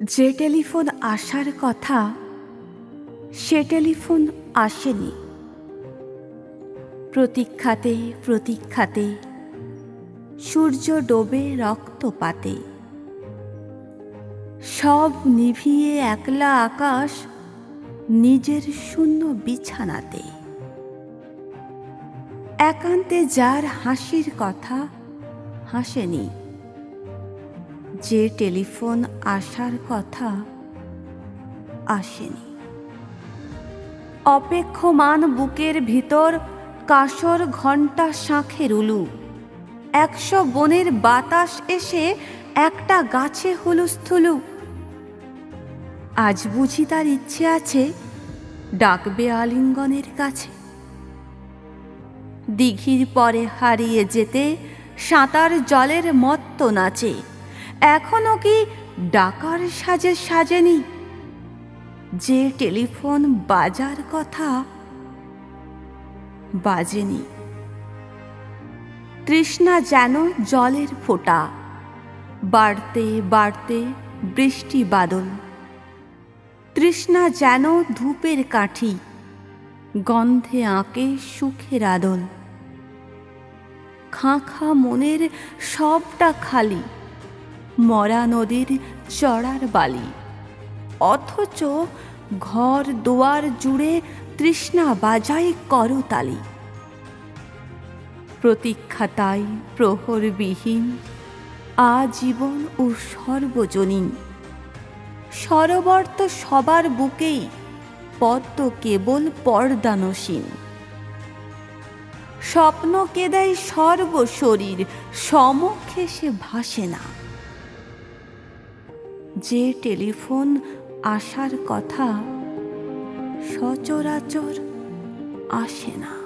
যে টেলিফোন আসার কথা, সে টেলিফোন আসেনি। প্রতীক্ষাতে প্রতীক্ষাতে, সূর্য ডোবে রক্তপাতে। সব নিভিয়ে একলা আকাশ নিজের শূন্য বিছানাতে। একান্তে যার হাসির কথা হাসেনি। যে টেলিফোন আসার কথা আসেনি। অপেক্ষমান বুকের ভিতর কাসর ঘণ্টা শাঁখের উলু। একশো বনের বাতাস এসে একটা গাছে হুলুস্থুলু। আজ বুঝি তার ইচ্ছে আছে ডাকবে আলিঙ্গনের কাছে। দিঘির পরে হারিয়ে যেতে সাঁতার জলের মত্ত নাচে। এখনও কি ডাকার সাজে সাজেনি? যে টেলিফোন বাজার কথা বাজেনি। তৃষ্ণা যেন জলের ফোঁটা। বাড়তে বাড়তে বৃষ্টি বাদল। তৃষ্ণা যেন ধূপের কাঠি। গন্ধে আঁকে সুখের আদল। খাঁ খাঁ মনের সবটা খালি। মরা নদীর চড়ার বালি। অথচ ঘর দুয়ার জুড়ে তৃষ্ণা বাজাই করতালি। প্রতীক্ষাতাই প্রহরবিহীন, আজীবন ও সর্বজনীন। সরবর্ত সবার বুকেই পদ্ম কেবল পর্দানসীন। স্বপ্ন কেদাই সর্বশরীর, সমক্ষে সে ভাসে না। যে টেলিফোন আসার কথা সচরাচর আসে না।